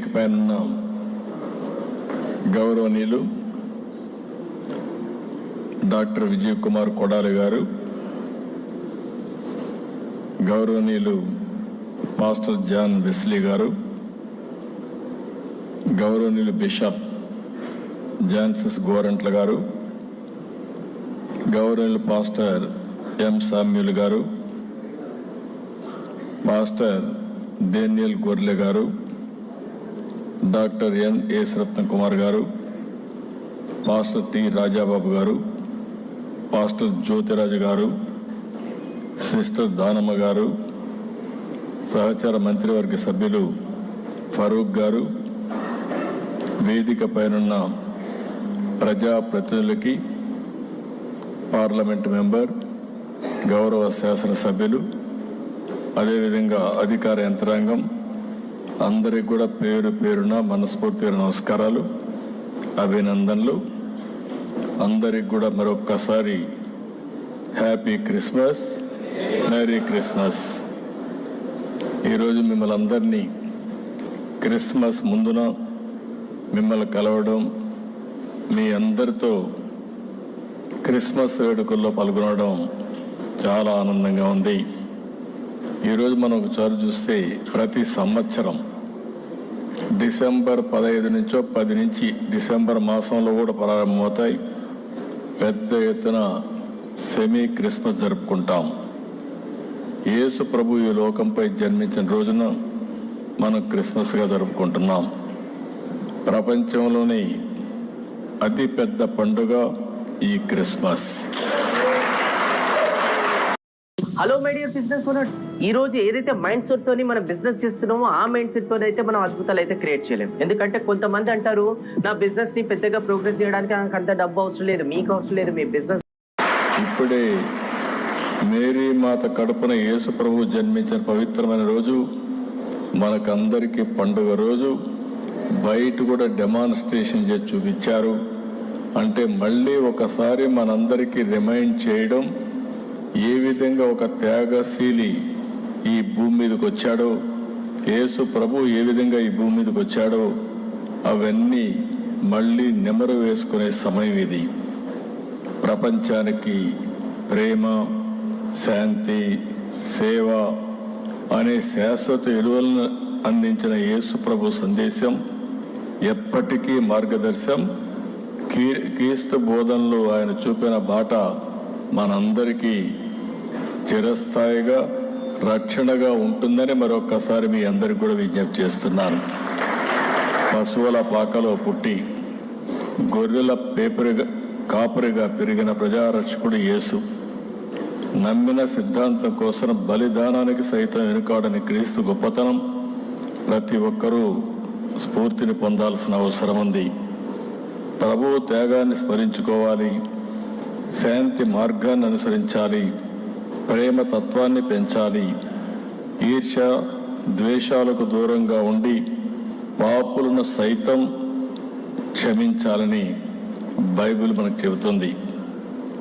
వేదిక పైన ఉన్న గౌరవనీయులు డాక్టర్ విజయ్ కుమార్ కొడాలి గారు గౌరవనీయులు పాస్టర్ జాన్ వెస్లీ గారు గౌరవనీయులు బిషప్ జాన్సస్ గోరంట్ల గారు గౌరవనీయులు పాస్టర్ ఎం సామ్యుల్ గారు పాస్టర్ డేనియల్ గొర్లె గారు doctor N S Ratna Kumar గారు పాస్టర్ టి రాజాబాబు గారు పాస్టర్ జ్యోతిరాజు గారు సిస్టర్ దానమ్మ గారు సహచార మంత్రివర్గ సభ్యులు ఫరూక్ గారు వేదిక పైనున్న ప్రజాప్రతినిధులకి పార్లమెంట్ మెంబర్ గౌరవ శాసనసభ్యులు అదేవిధంగా అధికార యంత్రాంగం అందరికి కూడా పేరు పేరున మనస్ఫూర్తిగా నమస్కారాలు అభినందనలు. అందరికి కూడా మరొక్కసారి హ్యాపీ క్రిస్మస్. Merry Christmas. ఈరోజు మిమ్మల్ని అందరినీ క్రిస్మస్ ముందున మిమ్మల్ని కలవడం మీ అందరితో క్రిస్మస్ వేడుకల్లో పాల్గొనడం చాలా ఆనందంగా ఉంది. ఈరోజు మనం ఒకసారి చూస్తే ప్రతి సంవత్సరం డిసెంబర్ పదహైదు నుంచో పది నుంచి డిసెంబర్ మాసంలో కూడా ప్రారంభమవుతాయి. పెద్ద ఎత్తున సెమీ క్రిస్మస్ జరుపుకుంటాం. యేసు ప్రభు ఈ లోకంపై జన్మించిన రోజున మనం క్రిస్మస్గా జరుపుకుంటున్నాం. ప్రపంచంలోని అతిపెద్ద పండుగ ఈ Christmas. Hello my dear business owners ఈ రోజు ఏదైతే మైండ్ సెట్ తోని మనం బిజినెస్ చేస్తున్నామో ఆ మైండ్ సెట్ తోని అయితే మనం అద్భుతాలు అయితే క్రియేట్ చేయలేం. ఎందుకంటే కొంతమంది అంటారు నా బిజినెస్ని పెద్దగా ప్రోగ్రెస్ చేయడానికి నాకు అంత డబ్బు అవసరం లేదు మీకు అవసరం లేదు మీ బిజినెస్ ఇప్పుడే మేరీ మాత కడుపున యేసు ప్రభు జన్మించిన పవిత్రమైన రోజు మనకందరికీ పండుగ రోజు. బయట కూడా డెమాన్స్ట్రేషన్ చేసి చూపించారు. అంటే మళ్ళీ ఒకసారి మనందరికీ రిమైండ్ చేయడం ఏ విధంగా ఒక త్యాగశీలి ఈ భూమి మీదకి వచ్చాడో యేసు ప్రభు ఏ విధంగా ఈ భూమి మీదకి వచ్చాడో అవన్నీ మళ్ళీ నెమరు వేసుకునే సమయం ఇది. ప్రపంచానికి ప్రేమ శాంతి సేవ అనే శాశ్వత విలువలను అందించిన యేసు ప్రభు సందేశం ఎప్పటికీ మార్గదర్శం. కీ- క్రీస్తు బోధనలో ఆయన చూపిన బాట మనందరికీ చిరస్థాయిగా రక్షణగా ఉంటుందని మరొక్కసారి మీ అందరికి కూడా విజ్ఞప్తి చేస్తున్నాను. పశువుల పాకలో పుట్టి గొర్రెల పేపరిగా కాపరిగా పెరిగిన ప్రజారక్షకుడు యేసు నమ్మిన సిద్ధాంతం కోసం బలిదానానికి సైతం వెనుకాడని క్రీస్తు గొప్పతనం ప్రతి ఒక్కరూ స్ఫూర్తిని పొందాల్సిన అవసరం ఉంది. ప్రభువు త్యాగాన్ని స్మరించుకోవాలి. శాంతి మార్గాన్ని అనుసరించాలి ప్రేమ తత్వాన్ని పెంచాలి ఈర్ష ద్వేషాలకు దూరంగా ఉండి పాపులను సైతం క్షమించాలని బైబిల్ మనకు చెబుతుంది.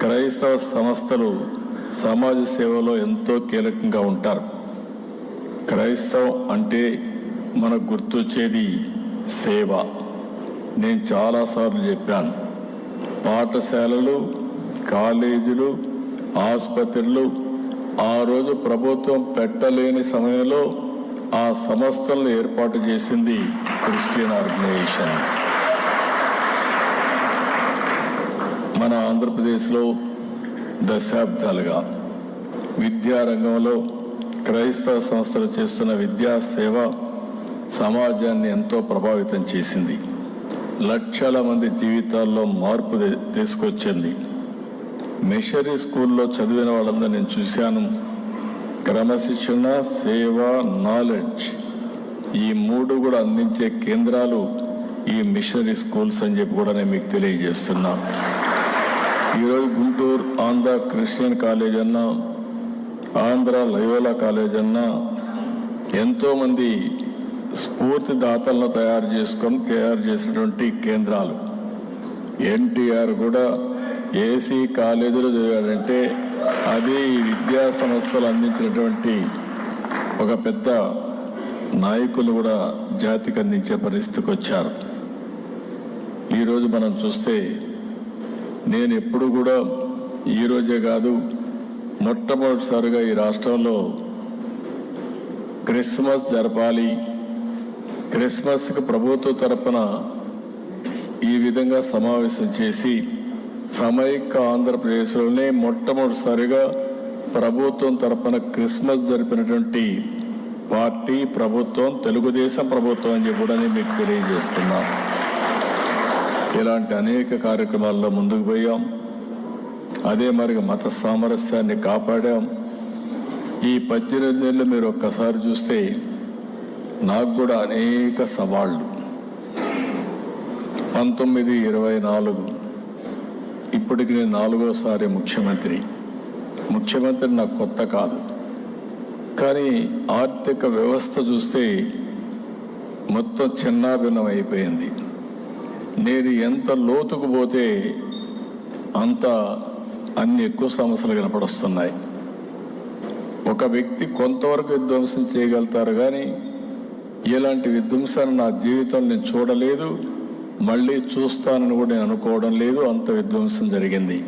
క్రైస్తవ సంస్థలు సమాజ సేవలో ఎంతో కీలకంగా ఉంటారు. క్రైస్తవం అంటే మనకు గుర్తొచ్చేది సేవ. నేను చాలాసార్లు చెప్పాను పాఠశాలలు కాలేజీలు ఆసుపత్రులు ఆ రోజు ప్రభుత్వం పెట్టలేని సమయంలో ఆ సంస్థలను ఏర్పాటు చేసింది క్రిస్టియన్ ఆర్గనైజేషన్స్. మన ఆంధ్రప్రదేశ్లో దశాబ్దాలుగా విద్యారంగంలో క్రైస్తవ సంస్థలు చేస్తున్న విద్యా సేవ సమాజాన్ని ఎంతో ప్రభావితం చేసింది. లక్షల మంది జీవితాల్లో మార్పు తీసుకొచ్చింది. మిషనరీ స్కూల్లో చదివిన వాళ్ళందరూ నేను చూశాను. క్రమశిక్షణ సేవ నాలెడ్జ్ ఈ మూడు కూడా అందించే కేంద్రాలు ఈ మిషనరీ స్కూల్స్ అని చెప్పి కూడా నేను మీకు తెలియజేస్తున్నా. ఈరోజు గుంటూరు ఆంధ్ర క్రిస్టియన్ కాలేజ్ అన్నా ఆంధ్ర లయోలా కాలేజ్ అన్నా ఎంతోమంది స్ఫూర్తిదాతలను తయారు చేసుకొని తయారు చేసినటువంటి కేంద్రాలు. ఎన్టీఆర్ కూడా ఏసీ కాలేజీలో చదివాడంటే అదే ఈ విద్యా సంస్థలు అందించినటువంటి ఒక పెద్ద నాయకులు కూడా జాతికి అందించే పరిస్థితికి వచ్చారు. ఈరోజు మనం చూస్తే నేను ఎప్పుడు కూడా ఈ రోజే కాదు మొట్టమొదటిసారిగా ఈ రాష్ట్రంలో క్రిస్మస్ జరపాలి క్రిస్మస్కి ప్రభుత్వ తరపున ఈ విధంగా సమావేశం చేసి సమైక్య ఆంధ్రప్రదేశ్లోనే మొట్టమొదటిసారిగా ప్రభుత్వం తరపున క్రిస్మస్ జరిపినటువంటి పార్టీ ప్రభుత్వం తెలుగుదేశం ప్రభుత్వం అని చెప్పి కూడా నేను మీకు తెలియజేస్తున్నా. ఇలాంటి అనేక కార్యక్రమాల్లో ముందుకు పోయాం. అదే మరి మత సామరస్యాన్ని కాపాడాం. ఈ పద్దెనిమిది నెలలు మీరు ఒక్కసారి చూస్తే నాకు కూడా అనేక సవాళ్ళు పంతొమ్మిది ఇరవై నాలుగు ఇప్పటికి నేను నాలుగోసారి ముఖ్యమంత్రి. ముఖ్యమంత్రి నాకు కొత్త కాదు. కానీ ఆర్థిక వ్యవస్థ చూస్తే మొత్తం చిన్నాభిన్నం అయిపోయింది నేను ఎంత లోతుకు పోతే అంత అన్ని ఎక్కువ సమస్యలు కనపడుస్తున్నాయి. ఒక వ్యక్తి కొంతవరకు విధ్వంసం చేయగలుగుతారు కానీ ఇలాంటి విధ్వంసాన్ని నా జీవితం నేను చూడలేదు. మళ్ళీ చూస్తానని కూడా నేను అనుకోవడం లేదు. అంత విధ్వంసం జరిగింది.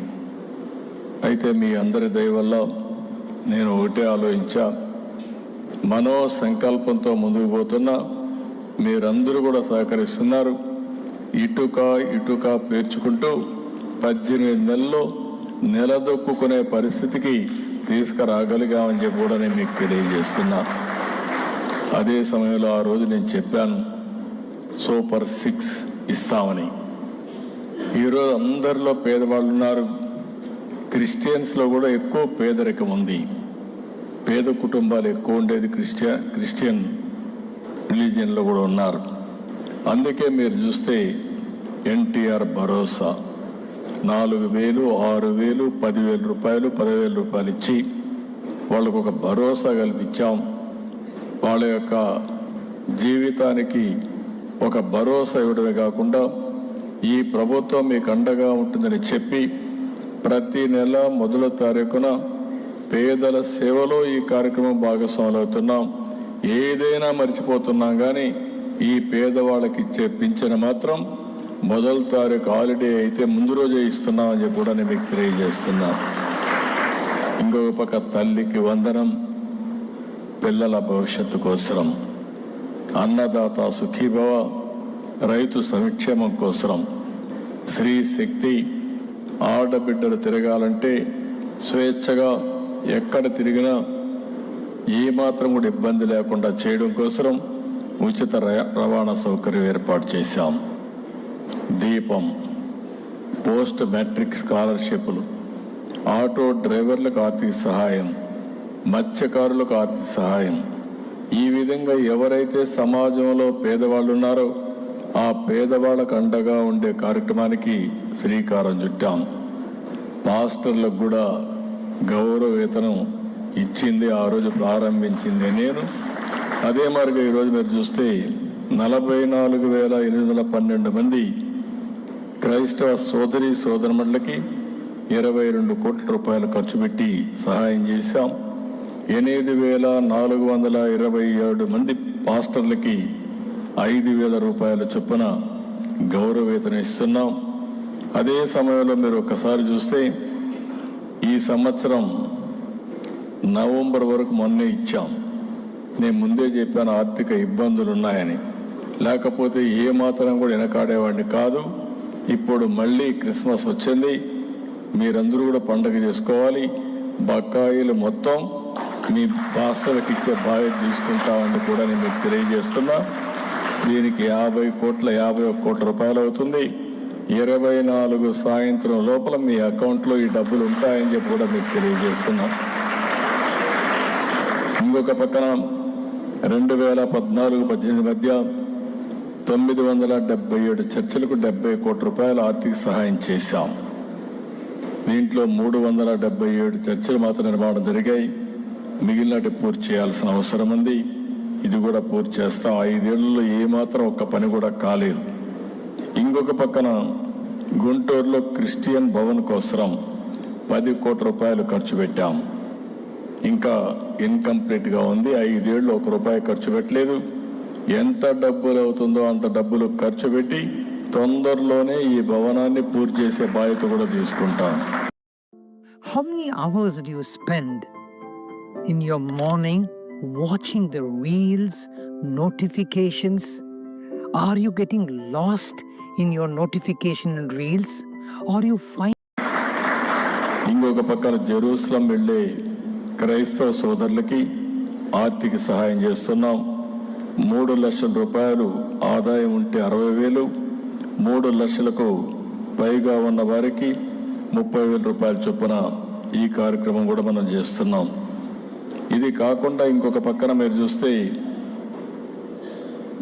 అయితే మీ అందరి దయ వల్ల నేను ఒకటే ఆలోచించా. మనో సంకల్పంతో ముందుకు పోతున్నా. మీరందరూ కూడా సహకరిస్తున్నారు. ఇటుక ఇటుక పేర్చుకుంటూ పద్దెనిమిది నెలల్లో నిలదొక్కునే పరిస్థితికి తీసుకురాగలిగామని చెప్పి కూడా నేను మీకు తెలియజేస్తున్నా. అదే సమయంలో ఆ రోజు నేను చెప్పాను. సూపర్ సిక్స్ ఇస్తామని. ఈరోజు అందరిలో పేదవాళ్ళు ఉన్నారు. క్రిస్టియన్స్లో కూడా ఎక్కువ పేదరికం ఉంది. పేద కుటుంబాలు ఎక్కువ ఉండేది క్రిస్టియన్ క్రిస్టియన్ రిలీజియన్లో కూడా ఉన్నారు. అందుకే మీరు చూస్తే ఎన్టీఆర్ భరోసా. నాలుగు వేలు ఆరు వేలు పదివేల రూపాయలు పదివేల రూపాయలు ఇచ్చి వాళ్ళకు ఒక భరోసా కల్పించాం. వాళ్ళ యొక్క జీవితానికి ఒక భరోసా ఇవ్వడమే కాకుండా ఈ ప్రభుత్వం మీకు అండగా ఉంటుందని చెప్పి ప్రతి నెల మొదల తారీఖున పేదల సేవలో ఈ కార్యక్రమం భాగస్వాములు అవుతున్నాం ఏదైనా మర్చిపోతున్నాం కానీ ఈ పేదవాళ్ళకి ఇచ్చే పింఛను మాత్రం మొదల తారీఖు హాలిడే అయితే ముందు రోజే ఇస్తున్నామని చెప్పి కూడా నేను మీకు తెలియజేస్తున్నా. ఇంకొక పక్క తల్లికి వందనం పిల్లల భవిష్యత్తు కోసరం. అన్నదాత సుఖీభవ రైతు సంక్షేమం కోసరం. స్త్రీ శక్తి ఆడబిడ్డలు తిరగాలంటే స్వేచ్ఛగా ఎక్కడ తిరిగినా ఏమాత్రం కూడా ఇబ్బంది లేకుండా చేయడం కోసం ఉచిత రవాణా సౌకర్యం ఏర్పాటు చేశాం. దీపం పోస్ట్ మెట్రిక్ స్కాలర్షిప్లు ఆటో డ్రైవర్లకు ఆర్థిక సహాయం మత్స్యకారులకు ఆర్థిక సహాయం ఈ విధంగా ఎవరైతే సమాజంలో పేదవాళ్ళు ఉన్నారో ఆ పేదవాళ్ళకు అండగా ఉండే కార్యక్రమానికి శ్రీకారం చుట్టాం. పాస్టర్లకు కూడా గౌరవ వేతనం ఇచ్చింది ఆ రోజు ప్రారంభించింది నేను. అదే మరిగా ఈరోజు మీరు చూస్తే నలభై నాలుగు వేల ఎనిమిది వందల పన్నెండు మంది క్రైస్తవ సోదరి సోదరుమణులకి ఇరవై రెండు కోట్ల రూపాయలు ఖర్చు పెట్టి సహాయం చేశాం. ఎనిమిది వేల నాలుగు వందల ఇరవై ఏడు మంది పాస్టర్లకి ఐదు వేల రూపాయల చొప్పున గౌరవేతన ఇస్తున్నాం. అదే సమయంలో మీరు ఒక్కసారి చూస్తే ఈ సంవత్సరం నవంబర్ వరకు మొన్నే ఇచ్చాం. నేను ముందే చెప్పాను ఆర్థిక ఇబ్బందులు ఉన్నాయని లేకపోతే ఏ మాత్రం కూడా వెనకాడేవాడిని కాదు. ఇప్పుడు మళ్ళీ క్రిస్మస్ వచ్చింది. మీరందరూ కూడా పండగ చేసుకోవాలి. బకాయిలు మొత్తం మీ భాషలకు ఇచ్చే బాధ్యత తీసుకుంటామని కూడా నేను మీకు తెలియజేస్తున్నా. దీనికి యాభై కోట్ల యాభై ఒక్క కోట్ల రూపాయలు అవుతుంది. ఇరవై నాలుగు సాయంత్రం లోపల మీ అకౌంట్లో ఈ డబ్బులు ఉంటాయని చెప్పి కూడా మీకు తెలియజేస్తున్నాం. ఇంకొక పక్కన రెండు వేల పద్నాలుగు పద్దెనిమిది మధ్య తొమ్మిది వందల డెబ్బై ఏడు చర్చలకు డెబ్బై కోట్ల రూపాయల ఆర్థిక సహాయం చేశాం. దీంట్లో మూడు వందల డెబ్బై ఏడు చర్చలు మాత్రం నిర్మాణం జరిగాయి. మిగిలినటి పూర్తి చేయాల్సిన అవసరం ఉంది. ఇది కూడా పూర్తి చేస్తాం. ఐదేళ్ళలో ఏమాత్రం ఒక్క పని కూడా కాలేదు. ఇంకొక పక్కన గుంటూరులో క్రిస్టియన్ భవన్ కోసం పది కోట్ల రూపాయలు ఖర్చు పెట్టాం. ఇంకా ఇన్కంప్లీట్గా ఉంది. ఐదేళ్ళు ఒక రూపాయి ఖర్చు పెట్టలేదు. ఎంత డబ్బులు అవుతుందో అంత డబ్బులు ఖర్చు పెట్టి తొందరలోనే ఈ భవనాన్ని పూర్తి చేసే బాధ్యత కూడా తీసుకుంటాం. How many hours do you spend in your morning watching the reels, notifications? Are you getting lost in your notification and reels? Or you find ఇంకొక పక్కన జెరూసలం వెళ్ళే క్రైస్తవ సోదరులకి ఆర్థిక సహాయం చేస్తున్నాం మూడు లక్షల రూపాయలు ఆదాయం ఉంటే అరవై వేలు మూడు లక్షలకు పైగా ఉన్న వారికి ముప్పై వేల రూపాయల చొప్పున ఈ కార్యక్రమం కూడా మనం చేస్తున్నాం ఇది కాకుండా ఇంకొక పక్కన మీరు చూస్తే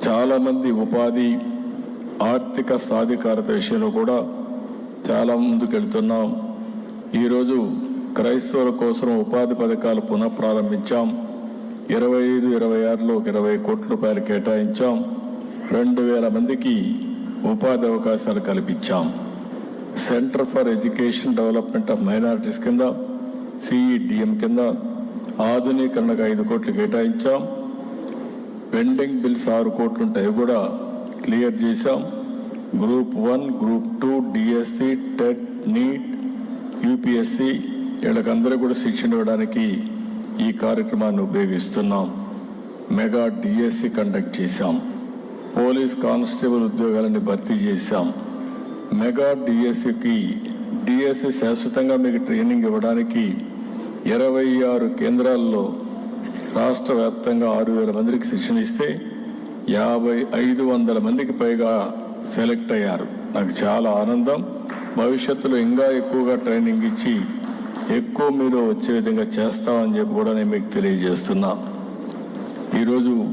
చాలామంది ఉపాధి ఆర్థిక సాధికారత విషయంలో కూడా చాలా ముందుకెళ్తున్నాం. ఈరోజు క్రైస్తవుల కోసం ఉపాధి పథకాలు పునఃప్రారంభించాం. ఇరవై ఐదు ఇరవై ఆరులో ఒక ఇరవై కోట్ల రూపాయలు కేటాయించాం. రెండు వేల మందికి ఉపాధి అవకాశాలు కల్పించాం. Centre for education development of minorities కింద సిఈడిఎం కింద ఆధునీకరణకు ఐదు కోట్లు కేటాయించాం. పెండింగ్ బిల్స్ ఆరు కోట్లు ఉంటాయి కూడా క్లియర్ చేశాం. Group one group two DSC TET NEET UPSC వీళ్ళకందరూ కూడా శిక్షణ ఇవ్వడానికి ఈ కార్యక్రమాన్ని ఉపయోగిస్తున్నాం. మెగా డిఎస్సి కండక్ట్ చేశాం. పోలీస్ కానిస్టేబుల్ ఉద్యోగాలని భర్తీ చేశాం. మెగా డిఎస్సికి డిఎస్సి శాశ్వతంగా మీకు ట్రైనింగ్ ఇవ్వడానికి ఇరవై ఆరు కేంద్రాల్లో రాష్ట్ర వ్యాప్తంగా ఆరు వేల మందికి శిక్షణ ఇస్తే యాభై ఐదు వందల మందికి పైగా సెలెక్ట్ అయ్యారు. నాకు చాలా ఆనందం. భవిష్యత్తులో ఇంకా ఎక్కువగా ట్రైనింగ్ ఇచ్చి ఎక్కువ మీరు వచ్చే విధంగా చేస్తామని చెప్పి కూడా నేను మీకు తెలియజేస్తున్నా. ఈరోజు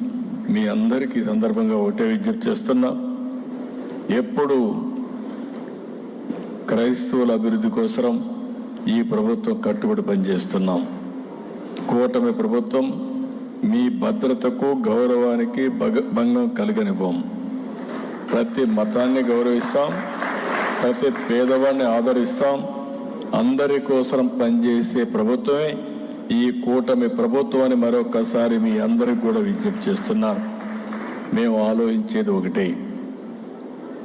మీ అందరికీ సందర్భంగా ఒకటే విజ్ఞప్తి చేస్తున్నా. ఎప్పుడు క్రైస్తవుల అభివృద్ధి కోసం ఈ ప్రభుత్వం కట్టుబడి పనిచేస్తున్నాం. కూటమి ప్రభుత్వం మీ భద్రతకు గౌరవానికి భగ భంగం కలగనివ్వం. ప్రతి మతాన్ని గౌరవిస్తాం ప్రతి పేదవాడిని ఆదరిస్తాం. అందరి కోసం పనిచేసే ప్రభుత్వమే ఈ కూటమి ప్రభుత్వాన్ని మరొకసారి మీ అందరికి కూడా విజ్ఞప్తి చేస్తున్నాను మేము ఆలోచించేది ఒకటే.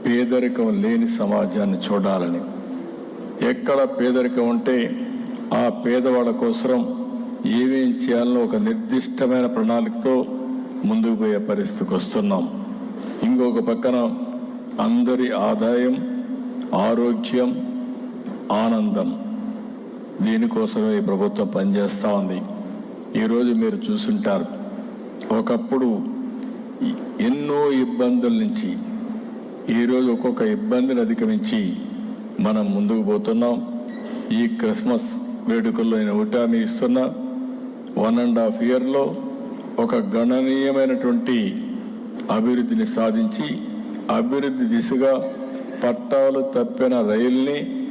పేదరికం లేని సమాజాన్ని చూడాలని. ఎక్కడ పేదరికం ఉంటే ఆ పేదవాళ్ళ కోసం ఏమేం చేయాలో ఒక నిర్దిష్టమైన ప్రణాళికతో ముందుకు పోయే పరిస్థితికి వస్తున్నాం. ఇంకొక పక్కన అందరి ఆదాయం ఆరోగ్యం ఆనందం దీనికోసమే ఈ ప్రభుత్వం పనిచేస్తూ ఉంది. ఈరోజు మీరు చూసుంటారు. ఒకప్పుడు ఎన్నో ఇబ్బందుల నుంచి ఈరోజు ఒక్కొక్క ఇబ్బందిని అధిగమించి మనం ముందుకు పోతున్నాం. ఈ క్రిస్మస్ వేడుకల్లో నేను ఒకటి ఇస్తున్నా. వన్ అండ్ హాఫ్ ఇయర్లో ఒక గణనీయమైనటువంటి అభివృద్ధిని సాధించి అభివృద్ధి దిశగా పట్టాలు తప్పిన రైల్ని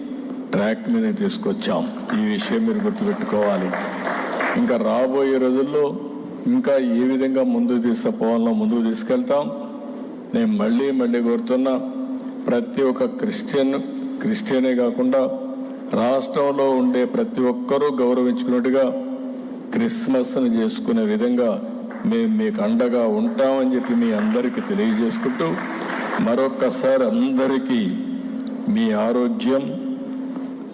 ట్రాక్ మీద తీసుకొచ్చాం. ఈ విషయం మీరు గుర్తుపెట్టుకోవాలి. ఇంకా రాబోయే రోజుల్లో ఇంకా ఏ విధంగా ముందుకు తీసుకుపోవాలో ముందుకు తీసుకెళ్తాం. నేను మళ్ళీ మళ్ళీ కోరుతున్నా ప్రతి ఒక్క క్రిస్టియన్ క్రిస్టియనే కాకుండా రాష్ట్రంలో ఉండే ప్రతి ఒక్కరూ గౌరవించుకున్నట్టుగా క్రిస్మస్ని చేసుకునే విధంగా మేము మీకు అండగా ఉంటామని చెప్పి మీ అందరికీ తెలియజేసుకుంటూ మరొక్కసారి అందరికీ మీ ఆరోగ్యం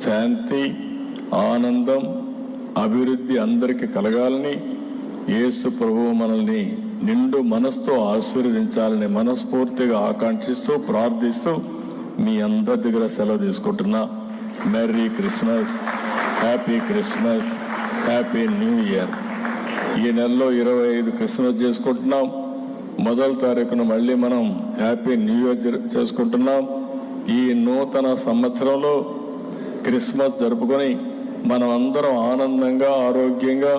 శాంతి ఆనందం అభివృద్ధి అందరికీ కలగాలని యేసు ప్రభువు మనల్ని నిండు మనసుతో ఆశీర్వదించాలని మనస్ఫూర్తిగా ఆకాంక్షిస్తూ ప్రార్థిస్తూ మీ అందరి దగ్గర సెలవు తీసుకుంటున్నా. Merry Christmas happy Christmas happy new year ఈ నెలలో ఇరవై ఐదు క్రిస్మస్ చేసుకుంటున్నాం. మొదటి తారీఖున మళ్ళీ మనం హ్యాపీ న్యూ ఇయర్ చేసుకుంటున్నాం. ఈ నూతన సంవత్సరంలో క్రిస్మస్ జరుపుకొని మనం అందరం ఆనందంగా ఆరోగ్యంగా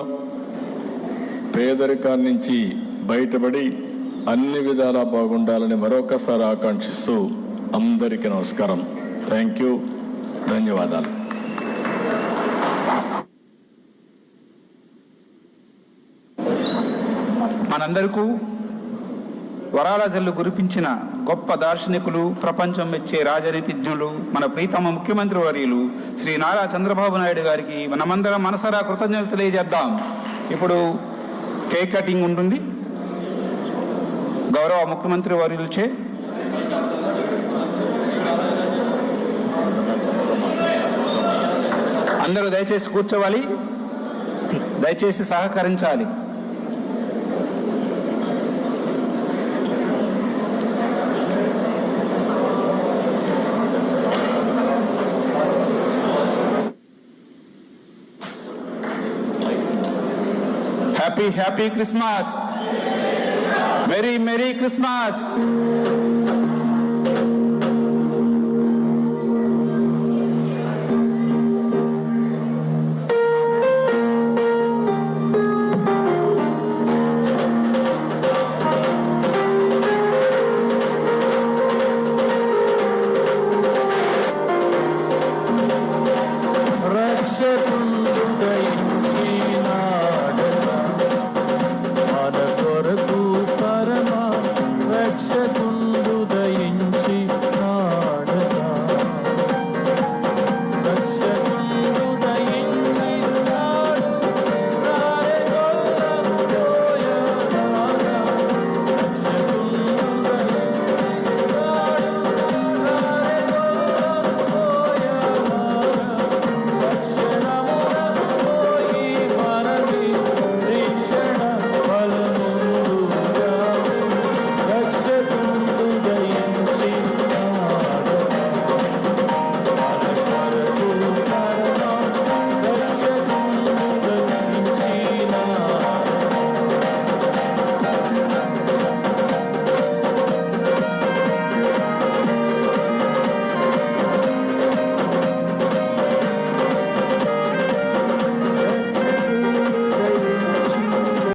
పేదరికాన్ని నుంచి బయటపడి అన్ని విధాలా బాగుండాలని మరొకసారి ఆకాంక్షిస్తూ అందరికీ నమస్కారం. థ్యాంక్ యూ ధన్యవాదాలు. మనందరకు వరాల జల్లు కురిపించిన గొప్ప దార్శనికులు ప్రపంచం మెచ్చే రాజనీతిజ్ఞులు మన ప్రీతమ ముఖ్యమంత్రి వర్యులు శ్రీ నారా చంద్రబాబు నాయుడు గారికి మనమందరం మనసరా కృతజ్ఞతలు తెలియజేద్దాం. ఇప్పుడు కేక్ కటింగ్ ఉంటుంది. గౌరవ ముఖ్యమంత్రి వర్యులచే అందరూ దయచేసి కూర్చోవాలి. దయచేసి సహకరించాలి. Happy happy Christmas very merry Christmas